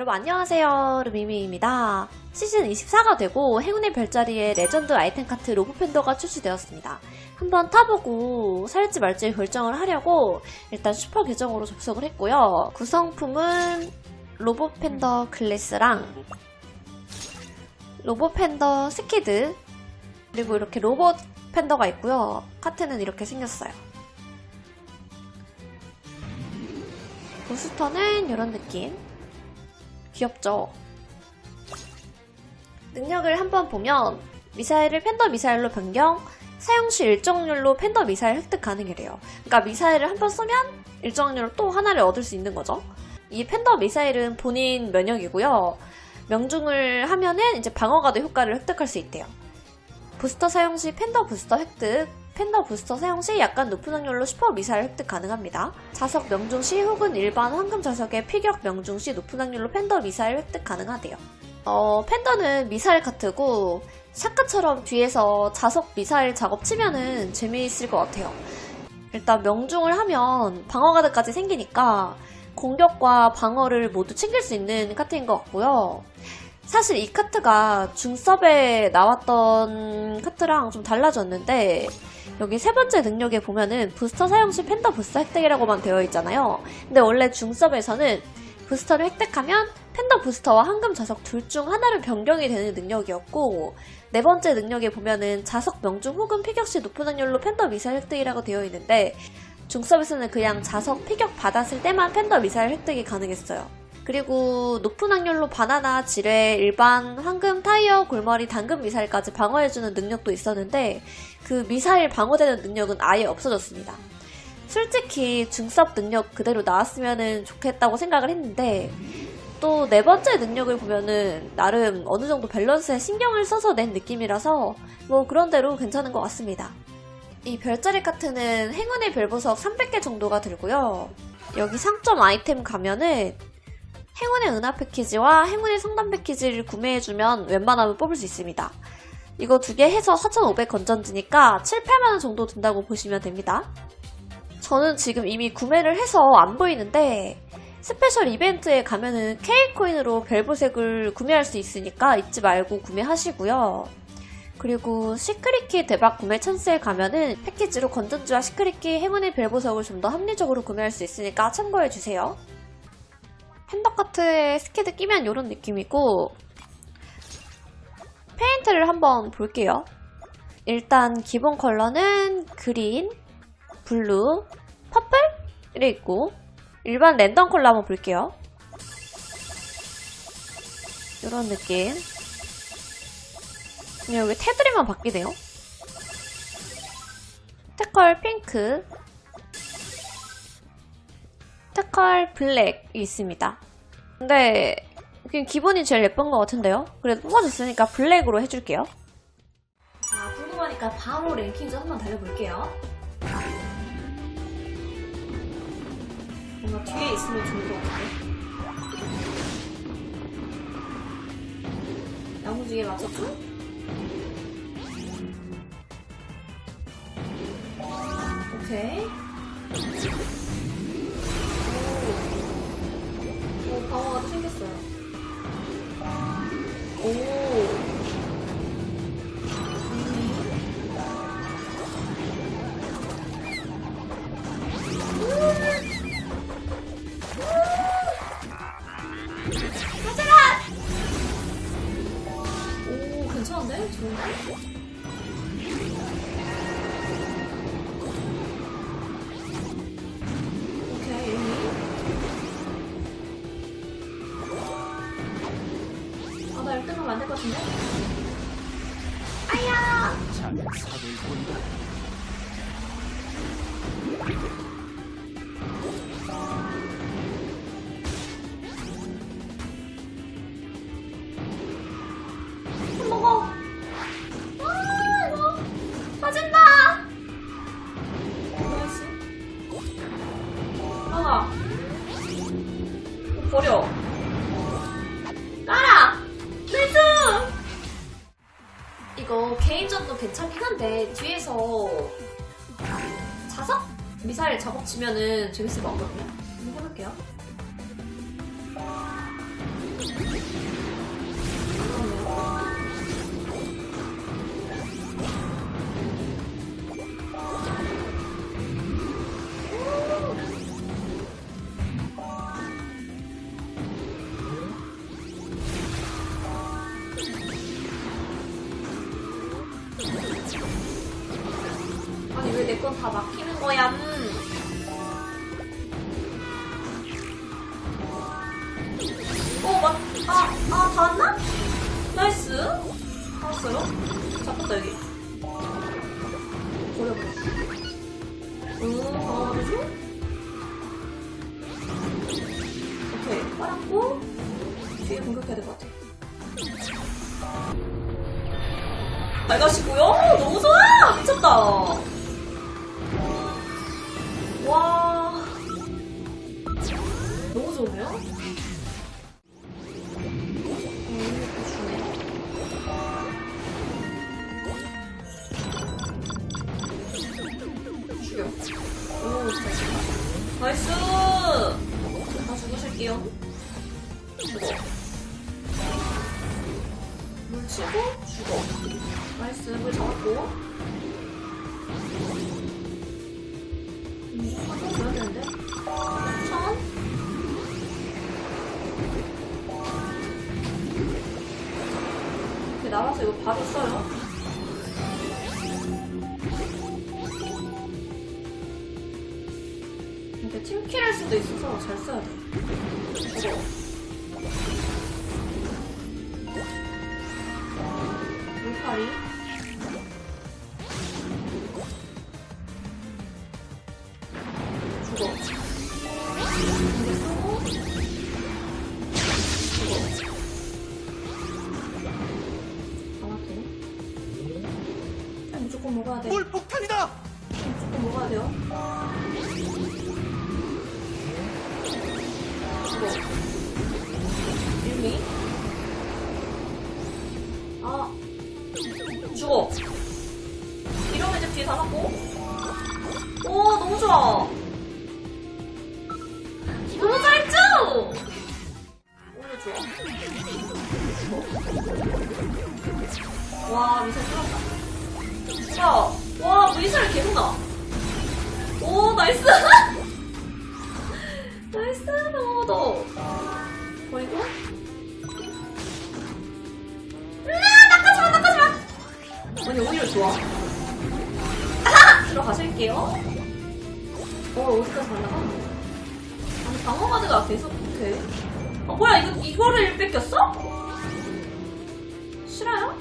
여러분 안녕하세요 루미미입니다. 시즌 24가 되고 행운의 별자리에 레전드 아이템 카트 로보팬더가 출시되었습니다. 한번 타보고 살지 말지 결정을 하려고 일단 슈퍼 계정으로 접속을 했고요. 구성품은 로보 팬더 클래스랑 로보 팬더 스키드 그리고 이렇게 로봇 팬더가 있고요. 카트는 이렇게 생겼어요. 부스터는 이런 느낌. 귀엽죠? 능력을 한번 보면 미사일을 팬더 미사일로 변경, 사용 시 일정 률로 팬더 미사일 획득 가능이래요. 그러니까 미사일을 한번 쏘면 일정 률로 또 하나를 얻을 수 있는 거죠. 이 팬더 미사일은 본인 면역이고요. 명중을 하면은 이제 방어가도 효과를 획득할 수 있대요. 부스터 사용 시 팬더 부스터 획득, 팬더 부스터 사용 시 약간 높은 확률로 슈퍼 미사일 획득 가능합니다. 자석 명중 시 혹은 일반 황금 자석의 피격 명중 시 높은 확률로 팬더 미사일 획득 가능하대요. 어, 팬더는 미사일 카트고 샤크처럼 뒤에서 자석 미사일 작업 치면은 재미있을 것 같아요. 일단 명중을 하면 방어가드까지 생기니까 공격과 방어를 모두 챙길 수 있는 카트인 것 같고요. 사실 이 카트가 중섭에 나왔던 카트랑 좀 달라졌는데 여기 세 번째 능력에 보면은 부스터 사용 시 팬더 부스터 획득이라고만 되어 있잖아요. 근데 원래 중섭에서는 부스터를 획득하면 팬더 부스터와 황금 자석 둘 중 하나를 변경이 되는 능력이었고 네 번째 능력에 보면은 자석 명중 혹은 피격 시 높은 확률로 팬더 미사일 획득이라고 되어 있는데 중섭에서는 그냥 자석 피격 받았을 때만 팬더 미사일 획득이 가능했어요. 그리고 높은 확률로 바나나, 지뢰, 일반, 황금, 타이어, 골머리, 당근 미사일까지 방어해주는 능력도 있었는데 그 미사일 방어되는 능력은 아예 없어졌습니다. 솔직히 중섭 능력 그대로 나왔으면 좋겠다고 생각을 했는데 또 네 번째 능력을 보면은 나름 어느 정도 밸런스에 신경을 써서 낸 느낌이라서 뭐 그런대로 괜찮은 것 같습니다. 이 별자리 카트는 행운의 별보석 300개 정도가 들고요. 여기 상점 아이템 가면은 행운의 은하 패키지와 행운의 성단 패키지를 구매해주면 웬만하면 뽑을 수 있습니다. 이거 두 개 해서 4,500 건전지니까 7, 8만원 정도 든다고 보시면 됩니다. 저는 지금 이미 구매를 해서 안 보이는데 스페셜 이벤트에 가면은 K코인으로 별보색을 구매할 수 있으니까 잊지 말고 구매하시고요. 그리고 시크릿키 대박 구매 찬스에 가면은 패키지로 건전지와 시크릿키 행운의 별보석을 좀 더 합리적으로 구매할 수 있으니까 참고해주세요. 핸더카트에 스키드 끼면 이런 느낌이고 페인트를 한번 볼게요. 일단 기본 컬러는 그린, 블루, 퍼플이 있고 일반 랜덤 컬러 한번 볼게요. 이런 느낌. 그냥 여기 테두리만 바뀌네요. 테컬 핑크, 테컬 블랙이 있습니다. 근데 그냥 기본이 제일 예쁜 것 같은데요? 그래도 뽑아줬으니까 블랙으로 해줄게요. 자, 궁금하니까 바로 랭킹 좀 한번 달려볼게요. 뭔가 뒤에 있으면 좋을 것 같은데. 나무지게 맞췄죠? 오케이. 같은데? 아야! 장사를 본다. 이거 개인전도 괜찮긴 한데, 뒤에서 자석? 미사일 작업 치면은 재밌을 것 같거든요. 한번 해볼게요. 왔나? 나이스. 다 왔어요? 잡혔다, 여기. 버려버려. 응, 버려줘? 오케이, 빨았고, 뒤에 공격해야 될 것 같아. 빨가시고요? 너무 좋아! 미쳤다. 죽어. 물 치고, 죽어. 나이스, 물 잡았고. 음, 한번 줘야 되는데? 천? 나와서 이거 바로 써요. 수도 있어서 잘 써야 돼. 이거. 물파리. 죽어. 이게 쓰고. 죽어. 정확해. 무조건 먹어야 돼. 물 폭탄이다! 무조건 먹어야 돼요. 죽어. 일미. 아. 죽어. 이러면 이제 뒤에 다 맞고. 오, 너무 좋아. 너무 잘했죠? 오늘 좋아. 와, 미사 뚫었다. 야, 와, 미사일 계속 나. 오! 나이스, 좋아. 아하! 들어가실게요. 어, 어디까지 갔나가? 아니, 방어가드가 계속 돼. 어, 뭐야, 이거, 이거를 뺏겼어? 싫어요?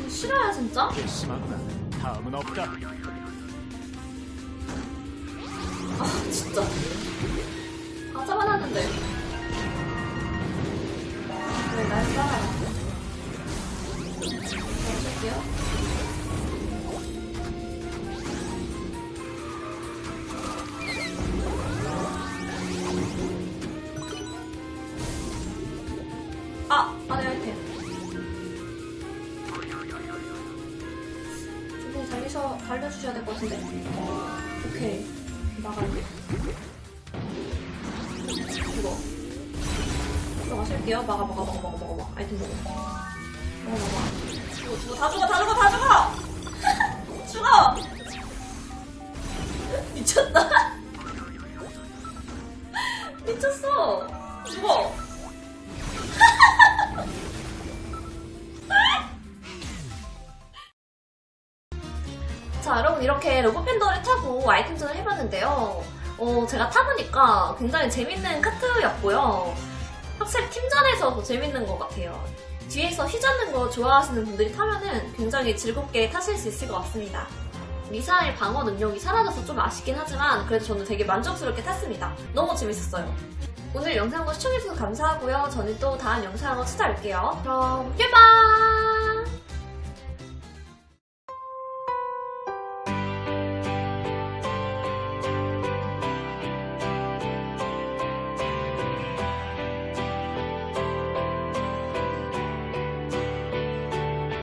이거 싫어요, 진짜? 괘씸하구나. 다음은 없다. 아 진짜 다 잡아놨는데 넣어줄게요 아! 안에 아이템 조금 달리셔, 달려주셔야 될 것 같은데 오케이 나갈게. 이거. 들어가실게요. 막아, 막아, 막아, 막아, 막아. 아이템 먹어. 먹어, 먹어. 죽어, 죽어, 다 죽어, 다 죽어, 다 죽어! 죽어! 미쳤다. 미쳤어. 죽어. 자, 여러분 이렇게 로봇팬더를 타고 아이템전을 해봤는데요. 어, 제가 타보니까 굉장히 재밌는 카트였고요. 확실히 팀전에서 더 재밌는 것 같아요. 뒤에서 휘젓는 거 좋아하시는 분들이 타면은 굉장히 즐겁게 타실 수 있을 것 같습니다. 미사일 방어 능력이 사라져서 좀 아쉽긴 하지만 그래도 저는 되게 만족스럽게 탔습니다. 너무 재밌었어요. 오늘 영상도 시청해주셔서 감사하고요. 저는 또 다음 영상으로 찾아올게요. 그럼, 뾰바!